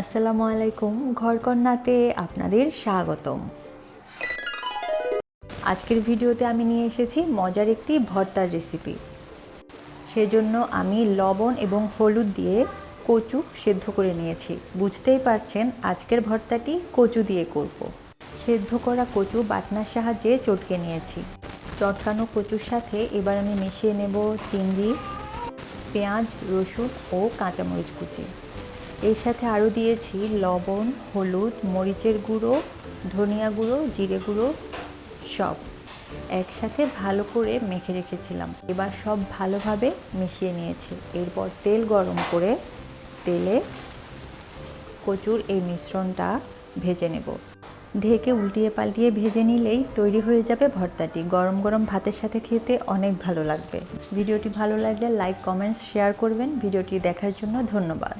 আসসালামু আলাইকুম, ঘরকন্যাতে আপনাদের স্বাগতম। আজকের ভিডিওতে আমি নিয়ে এসেছি মজার একটি ভর্তার রেসিপি সেজন্য আমি লবণ এবং হলুদ দিয়ে কচু সেদ্ধ করে নিয়েছি। বুঝতেই পারছেন আজকের ভর্তাটি কচু দিয়ে করব। সেদ্ধ করা কচু বাটনার সাহায্যে চটকে নিয়েছি। চটকানো কচুর সাথে এবার আমি মিশিয়ে নেব চিংড়ি, পেঁয়াজ, রসুন ও কাঁচামরিচ কুচি। এর সাথে আরও দিয়েছি লবণ, হলুদ, মরিচের গুঁড়ো, ধনিয়া গুঁড়ো, জিরে গুঁড়ো, সব একসাথে ভালো করে মেখে রেখেছিলাম। এবার সব ভালোভাবে মিশিয়ে নিয়েছি। এরপর তেল গরম করে তেলে কচুর এই মিশ্রণটা ভেজে নেব। ঢেকে উল্টিয়ে পাল্টিয়ে ভেজে নিলেই তৈরি হয়ে যাবে ভর্তাটি। গরম গরম ভাতের সাথে খেতে অনেক ভালো লাগবে। ভিডিওটি ভালো লাগলে লাইক, কমেন্টস, শেয়ার করবেন। ভিডিওটি দেখার জন্য ধন্যবাদ।